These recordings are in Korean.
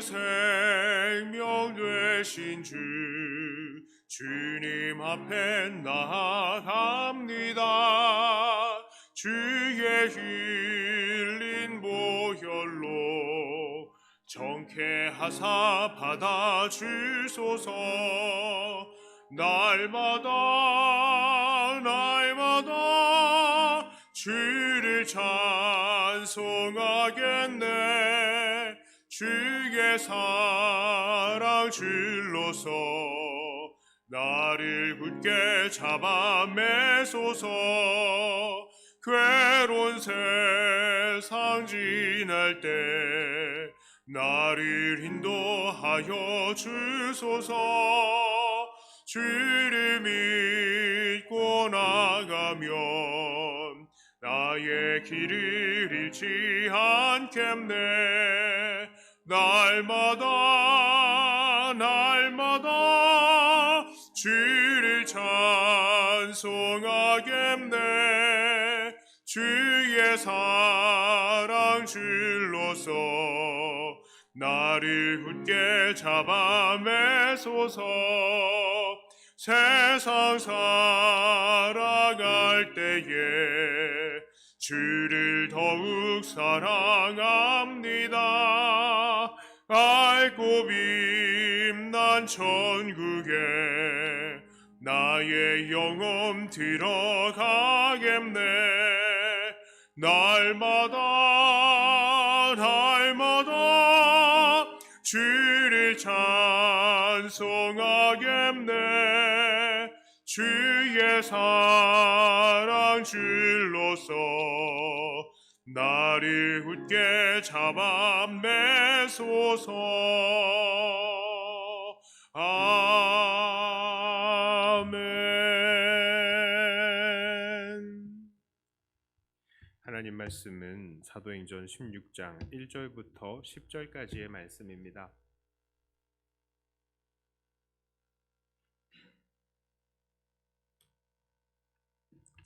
생명 되신 주 주님 앞에 나아갑니다. 주의 흘린 보혈로 정케하사 받아 주소서. 날마다 날마다 주를 찬송하겠네 주의 사랑 줄로서 나를 굳게 잡아 매소서. 괴로운 세상 지날 때 나를 인도하여 주소서. 주를 믿고 나가면 나의 길을 잃지 않겠네 날마다 날마다 주를 찬송하겠네. 주의 사랑 줄로서 나를 굳게 잡아 매소서. 세상 살아갈 때에 주를 더욱 사랑합니다. 알고 빔난 천국에 나의 영혼 들어가겠네. 날마다 날마다 주를 찬송하겠네 주의 사랑 줄로서 나를 굳게 잡아 매소서 아멘 하나님 말씀은 사도행전 16장 1절부터 10절까지의 말씀입니다.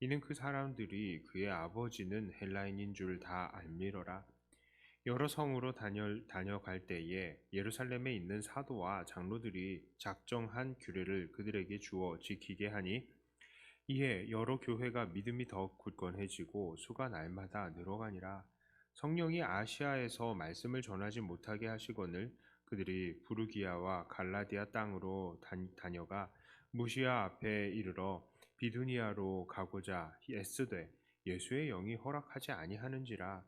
이는 그 사람들이 그의 아버지는 헬라인인 줄 다 알미러라. 여러 성으로 다녀, 다녀 갈 때에 예루살렘에 있는 사도와 장로들이 작정한 규례를 그들에게 주어 지키게 하니 이에 여러 교회가 믿음이 더욱 굳건해지고 수가 날마다 늘어가니라. 성령이 아시아에서 말씀을 전하지 못하게 하시거늘 그들이 부르기아와 갈라디아 땅으로 단- 다녀가 무시아 앞에 이르러 비두니아로 가고자 애쓰되 예수의 영이 허락하지 아니하는지라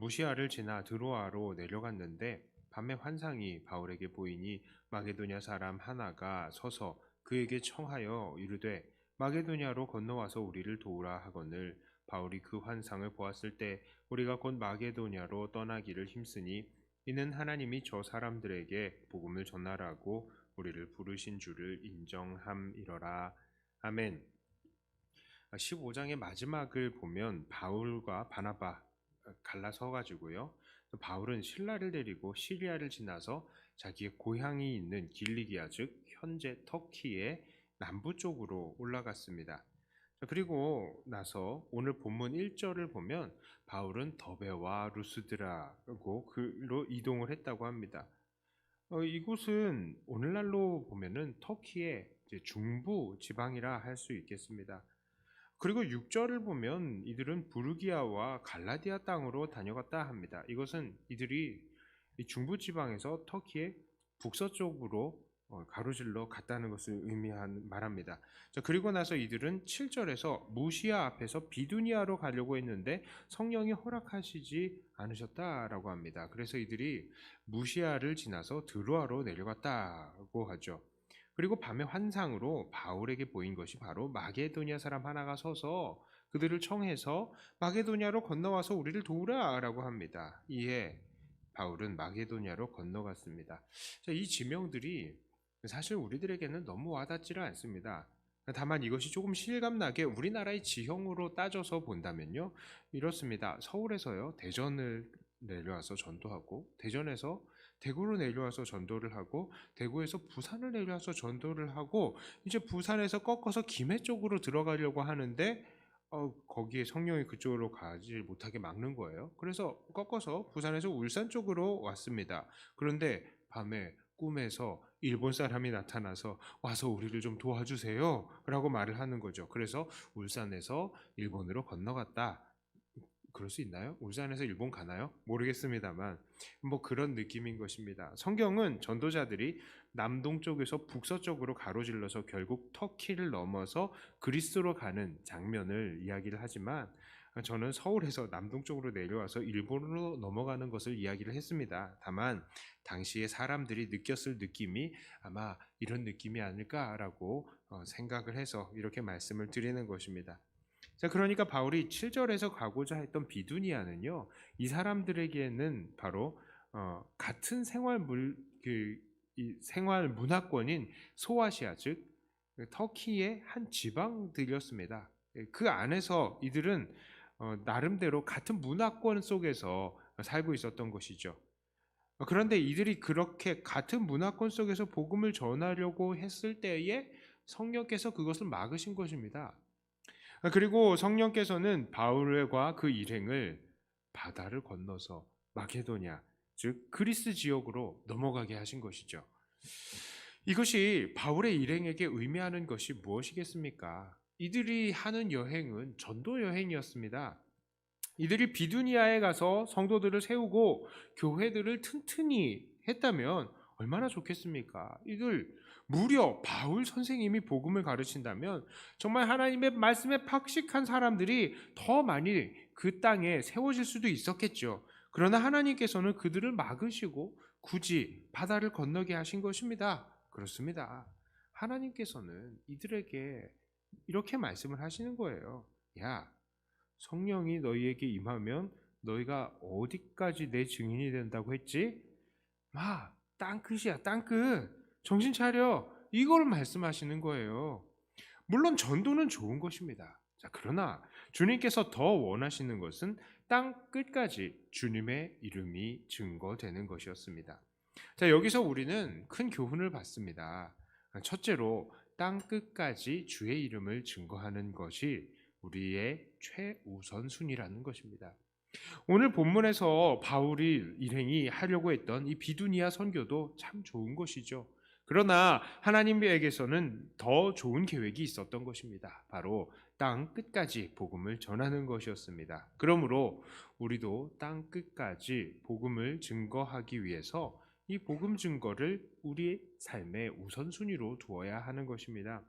무시아를 지나 드로아로 내려갔는데 밤에 환상이 바울에게 보이니 마게도냐 사람 하나가 서서 그에게 청하여 이르되 마게도냐로 건너와서 우리를 도우라 하거늘 바울이 그 환상을 보았을 때 우리가 곧 마게도냐로 떠나기를 힘쓰니 이는 하나님이 저 사람들에게 복음을 전하라고 우리를 부르신 줄을 인정함이러라. 아멘. 15장의 마지막을 보면 바울과 바나바 갈라서 가지고요. 바울은 신라를 데리고 시리아를 지나서 자기의 고향이 있는 길리기아 즉 현재 터키의 남부 쪽으로 올라갔습니다. 자, 그리고 나서 오늘 본문 1절을 보면 바울은 더베와 루스드라고 그로 이동을 했다고 합니다. 어, 이곳은 오늘날로 보면은 터키의 중부 지방이라 할 수 있겠습니다. 그리고 6절을 보면 이들은 부르기아와 갈라디아 땅으로 다녀갔다 합니다. 이것은 이들이 이 중부 지방에서 터키의 북서쪽으로 어, 가로질러 갔다는 것을 의미한 말합니다. 자, 그리고 나서 이들은 7절에서 무시아 앞에서 비두니아로 가려고 했는데 성령이 허락하시지 않으셨다라고 합니다. 그래서 이들이 무시아를 지나서 드로아로 내려갔다고 하죠. 그리고 밤의 환상으로 바울에게 보인 것이 바로 마게도니아 사람 하나가 서서 그들을 청해서 마게도니아로 건너와서 우리를 도우라라고 합니다. 이에 바울은 마게도니아로 건너갔습니다. 자, 이 지명들이 사실 우리들에게는 너무 와닿지를 않습니다. 다만 이것이 조금 실감나게 우리나라의 지형으로 따져서 본다면요. 이렇습니다. 서울에서요. 대전을 내려와서 전도하고 대전에서 대구로 내려와서 전도를 하고 대구에서 부산을 내려와서 전도를 하고 이제 부산에서 꺾어서 김해 쪽으로 들어가려고 하는데 어, 거기에 성령이 그쪽으로 가지 못하게 막는 거예요. 그래서 꺾어서 부산에서 울산 쪽으로 왔습니다. 그런데 밤에 꿈에서 일본 사람이 나타나서 와서 우리를 좀 도와주세요. 라고 말을 하는 거죠. 그래서 울산에서 일본으로 건너갔다. 그럴 수 있나요? 울산에서 일본 가나요? 모르겠습니다만 뭐 그런 느낌인 것입니다. 성경은 전도자들이 남동쪽에서 북서쪽으로 가로질러서 결국 터키를 넘어서 그리스로 가는 장면을 이야기를 하지만 저는 서울에서 남동쪽으로 내려와서 일본으로 넘어가는 것을 이야기를 했습니다. 다만 당시에 사람들이 느꼈을 느낌이 아마 이런 느낌이 아닐까라고 어, 생각을 해서 이렇게 말씀을 드리는 것입니다. 자, 그러니까 바울이 7절에서 가고자 했던 비두니아는요, 이 사람들에게는 바로 어, 같은 생활 물, 그, 이 생활 문화권인 소아시아, 즉, 터키의 한 지방들이었습니다. 예, 그 안에서 이들은 어, 나름대로 같은 문화권 속에서 살고 있었던 것이죠. 어, 그런데 이들이 그렇게 같은 문화권 속에서 복음을 전하려고 했을 때에 성령께서 그것을 막으신 것입니다. 그리고 성령께서는 바울과 그 일행을 바다를 건너서 마케도냐, 즉 그리스 지역으로 넘어가게 하신 것이죠. 이것이 바울의 일행에게 의미하는 것이 무엇이겠습니까? 이들이 하는 여행은 전도 여행이었습니다. 이들이 비두니아에 가서 성도들을 세우고 교회들을 튼튼히 했다면 얼마나 좋겠습니까? 이들 무려 바울 선생님이 복음을 가르친다면 정말 하나님의 말씀에 박식한 사람들이 더 많이 그 땅에 세워질 수도 있었겠죠. 그러나 하나님께서는 그들을 막으시고 굳이 바다를 건너게 하신 것입니다. 그렇습니다. 하나님께서는 이들에게 이렇게 말씀을 하시는 거예요. 야, 성령이 너희에게 임하면 너희가 어디까지 내 증인이 된다고 했지? 마, 땅끝이야, 땅끝. 정신 차려. 이걸 말씀하시는 거예요. 물론 전도는 좋은 것입니다. 자, 그러나 주님께서 더 원하시는 것은 땅 끝까지 주님의 이름이 증거되는 것이었습니다. 자, 여기서 우리는 큰 교훈을 받습니다. 첫째로 땅 끝까지 주의 이름을 증거하는 것이 우리의 최우선 순위라는 것입니다. 오늘 본문에서 바울이 일행이 하려고 했던 이 비두니아 선교도 참 좋은 것이죠. 그러나 하나님에게서는 더 좋은 계획이 있었던 것입니다. 바로 땅 끝까지 복음을 전하는 것이었습니다. 그러므로 우리도 땅 끝까지 복음을 증거하기 위해서 이 복음 증거를 우리 삶의 우선순위로 두어야 하는 것입니다.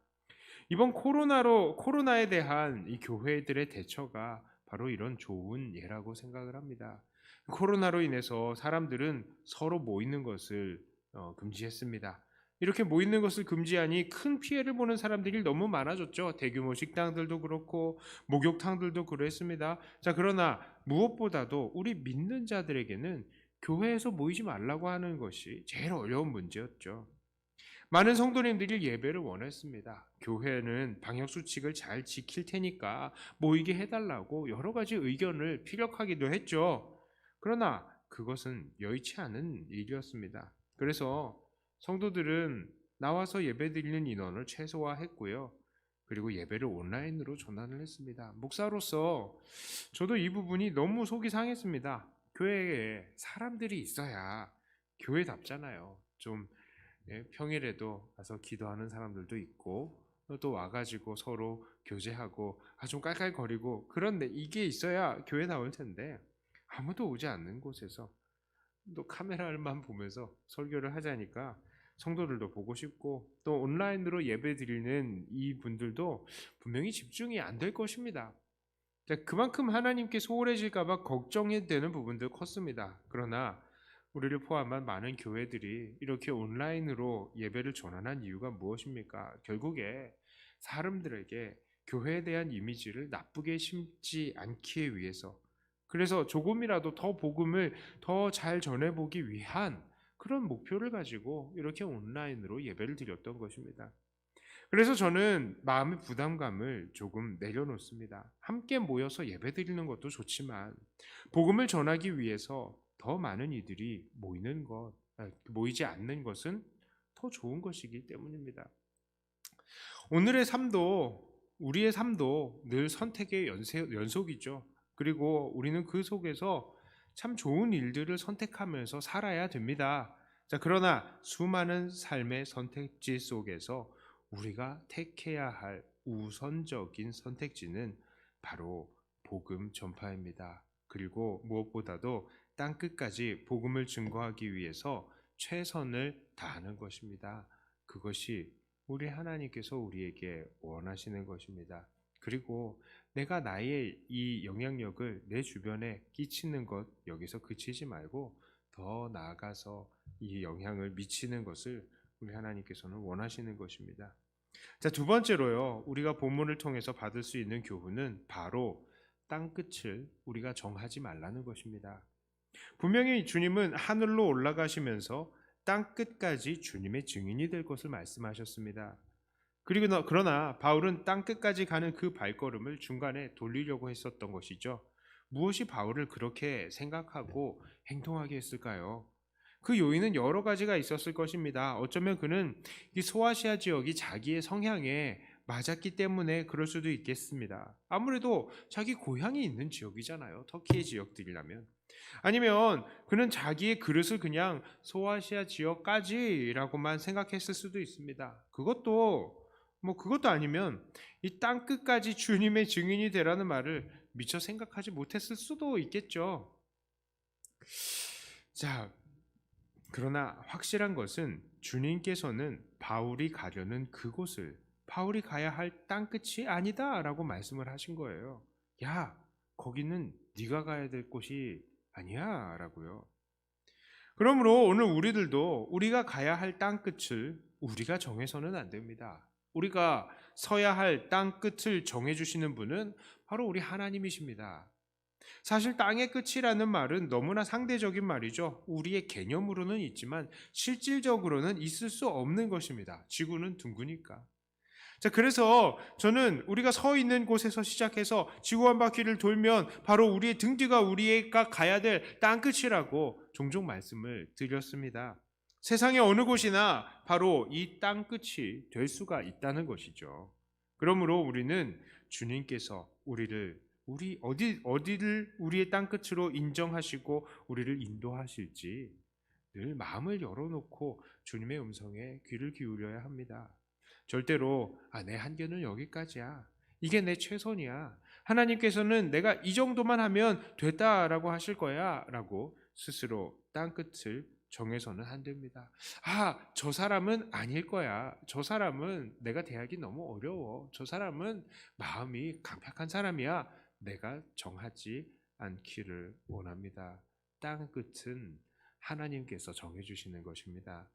이번 코로나로 코로나에 대한 이 교회들의 대처가 바로 이런 좋은 예라고 생각을 합니다. 코로나로 인해서 사람들은 서로 모이는 것을 어, 금지했습니다. 이렇게 모이는 것을 금지하니 큰 피해를 보는 사람들이 너무 많아졌죠. 대규모 식당들도 그렇고 목욕탕들도 그랬습니다. 자, 그러나 무엇보다도 우리 믿는 자들에게는 교회에서 모이지 말라고 하는 것이 제일 어려운 문제였죠. 많은 성도님들이 예배를 원했습니다. 교회는 방역 수칙을 잘 지킬 테니까 모이게 해달라고 여러 가지 의견을 피력하기도 했죠. 그러나 그것은 여의치 않은 일이었습니다. 그래서 성도들은 나와서 예배드리는 인원을 최소화했고요. 그리고 예배를 온라인으로 전환을 했습니다. 목사로서 저도 이 부분이 너무 속이 상했습니다. 교회에 사람들이 있어야 교회답잖아요. 좀 예, 평일에도 가서 기도하는 사람들도 있고 또 와가지고 서로 교제하고 아, 좀 깔깔거리고 그런데 이게 있어야 교회 나올 텐데 아무도 오지 않는 곳에서 또 카메라만 보면서 설교를 하자니까 성도들도 보고 싶고 또 온라인으로 예배 드리는 이 분들도 분명히 집중이 안 될 것입니다. 자, 그만큼 하나님께 소홀해질까봐 걱정이 되는 부분도 컸습니다. 그러나 우리를 포함한 많은 교회들이 이렇게 온라인으로 예배를 전환한 이유가 무엇입니까? 결국에 사람들에게 교회에 대한 이미지를 나쁘게 심지 않기 위해서 그래서 조금이라도 더 복음을 더 잘 전해보기 위한 그런 목표를 가지고 이렇게 온라인으로 예배를 드렸던 것입니다. 그래서 저는 마음의 부담감을 조금 내려놓습니다. 함께 모여서 예배 드리는 것도 좋지만 복음을 전하기 위해서 더 많은 이들이 모이는 것, 아, 모이지 않는 것은 더 좋은 것이기 때문입니다. 오늘의 삶도 우리의 삶도 늘 선택의 연세, 연속이죠. 그리고 우리는 그 속에서 참 좋은 일들을 선택하면서 살아야 됩니다. 자, 그러나 수많은 삶의 선택지 속에서 우리가 택해야 할 우선적인 선택지는 바로 복음 전파입니다. 그리고 무엇보다도 땅 끝까지 복음을 증거하기 위해서 최선을 다하는 것입니다. 그것이 우리 하나님께서 우리에게 원하시는 것입니다. 그리고 내가 나의 이 영향력을 내 주변에 끼치는 것 여기서 그치지 말고 더 나아가서 이 영향을 미치는 것을 우리 하나님께서는 원하시는 것입니다. 자, 두 번째로요. 우리가 본문을 통해서 받을 수 있는 교훈은 바로 땅 끝을 우리가 정하지 말라는 것입니다. 분명히 주님은 하늘로 올라가시면서 땅 끝까지 주님의 증인이 될 것을 말씀하셨습니다. 그리고 나- 그러나 바울은 땅 끝까지 가는 그 발걸음을 중간에 돌리려고 했었던 것이죠. 무엇이 바울을 그렇게 생각하고 행동하게 했을까요? 그 요인은 여러 가지가 있었을 것입니다. 어쩌면 그는 이 소아시아 지역이 자기의 성향에 맞았기 때문에 그럴 수도 있겠습니다. 아무래도 자기 고향이 있는 지역이잖아요. 터키의 지역들이라면. 아니면 그는 자기의 그릇을 그냥 소아시아 지역까지라고만 생각했을 수도 있습니다. 그것도 뭐 그것도 아니면 이 땅 끝까지 주님의 증인이 되라는 말을 미처 생각하지 못했을 수도 있겠죠. 자, 그러나 확실한 것은 주님께서는 바울이 가려는 그곳을 바울이 가야 할 땅 끝이 아니다라고 말씀을 하신 거예요. 야, 거기는 네가 가야 될 곳이 아니야라고요. 그러므로 오늘 우리들도 우리가 가야 할 땅 끝을 우리가 정해서는 안 됩니다. 우리가 서야 할 땅 끝을 정해 주시는 분은 바로 우리 하나님이십니다. 사실 땅의 끝이라는 말은 너무나 상대적인 말이죠. 우리의 개념으로는 있지만 실질적으로는 있을 수 없는 것입니다. 지구는 둥그니까. 자, 그래서 저는 우리가 서 있는 곳에서 시작해서 지구 한 바퀴를 돌면 바로 우리의 등 뒤가 우리가 가야 될 땅 끝이라고 종종 말씀을 드렸습니다. 세상의 어느 곳이나 바로 이 땅 끝이 될 수가 있다는 것이죠. 그러므로 우리는 주님께서 우리를 우리 어디 어디를 우리의 땅 끝으로 인정하시고 우리를 인도하실지 늘 마음을 열어놓고 주님의 음성에 귀를 기울여야 합니다. 절대로 아, 내 한계는 여기까지야. 이게 내 최선이야. 하나님께서는 내가 이 정도만 하면 됐다라고 하실 거야라고 스스로 땅 끝을 정해서는 안 됩니다. 아, 저 사람은 아닐 거야. 저 사람은 내가 대하기 너무 어려워. 저 사람은 마음이 강팍한 사람이야. 내가 정하지 않기를 원합니다. 땅 끝은 하나님께서 정해주시는 것입니다.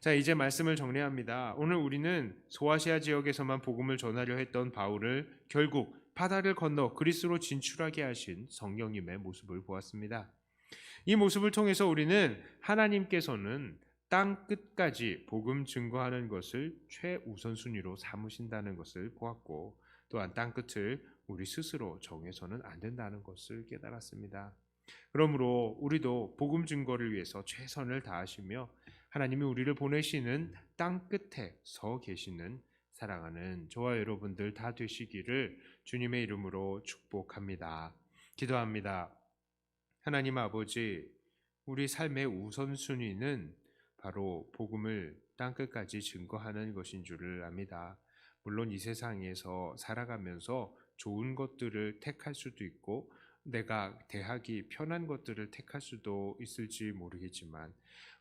자, 이제 말씀을 정리합니다. 오늘 우리는 소아시아 지역에서만 복음을 전하려 했던 바울을 결국 바다를 건너 그리스로 진출하게 하신 성령님의 모습을 보았습니다. 이 모습을 통해서 우리는 하나님께서는 땅 끝까지 복음 증거하는 것을 최우선 순위로 삼으신다는 것을 보았고 또한 땅 끝을 우리 스스로 정해서는 안 된다는 것을 깨달았습니다. 그러므로 우리도 복음 증거를 위해서 최선을 다하시며 하나님이 우리를 보내시는 땅 끝에 서 계시는 사랑하는 저와 여러분들 다 되시기를 주님의 이름으로 축복합니다. 기도합니다. 하나님 아버지, 우리 삶의 우선순위는 바로 복음을 땅 끝까지 증거하는 것인 줄을 압니다. 물론 이 세상에서 살아가면서 좋은 것들을 택할 수도 있고 내가 대하기 편한 것들을 택할 수도 있을지 모르겠지만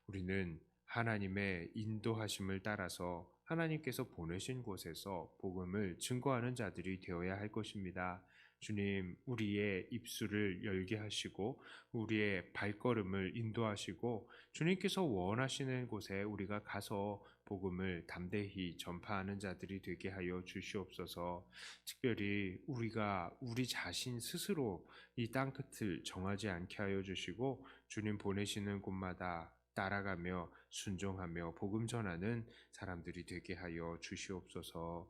우리는 하나님의 인도하심을 따라서 하나님께서 보내신 곳에서 복음을 증거하는 자들이 되어야 할 것입니다. 주님, 우리의 입술을 열게 하시고 우리의 발걸음을 인도하시고 주님께서 원하시는 곳에 우리가 가서 복음을 담대히 전파하는 자들이 되게 하여 주시옵소서. 특별히 우리가 우리 자신 스스로 이 땅 끝을 정하지 않게 하여 주시고 주님 보내시는 곳마다 따라가며 순종하며 복음 전하는 사람들이 되게 하여 주시옵소서.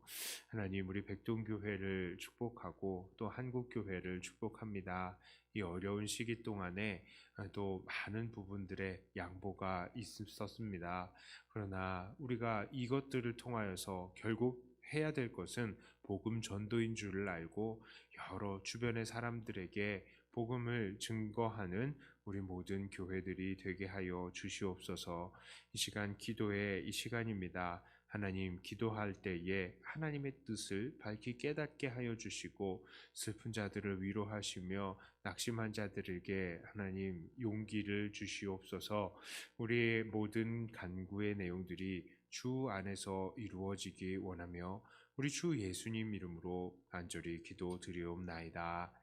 하나님 우리 백동교회를 축복하고 또 한국교회를 축복합니다. 이 어려운 시기 동안에 또 많은 부분들의 양보가 있었습니다. 그러나 우리가 이것들을 통하여서 결국 해야 될 것은 복음 전도인 줄을 알고 여러 주변의 사람들에게 복음을 증거하는 우리 모든 교회들이 되게 하여 주시옵소서. 이 시간 기도의 이 시간입니다. 하나님 기도할 때에 하나님의 뜻을 밝히 깨닫게 하여 주시고 슬픈 자들을 위로하시며 낙심한 자들에게 하나님 용기를 주시옵소서. 우리의 모든 간구의 내용들이 주 안에서 이루어지기 원하며 우리 주 예수님 이름으로 간절히 기도 드리옵나이다.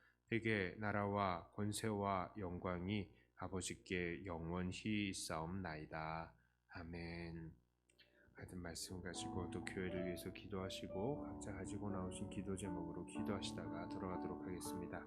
대개 나라와 권세와 영광이 아버지께 영원히 있사옵나이다. 아멘. 같은 말씀 가지고 또 교회를 위해서 기도하시고 각자 가지고 나오신 기도 제목으로 기도하시다가 돌아가도록 하겠습니다.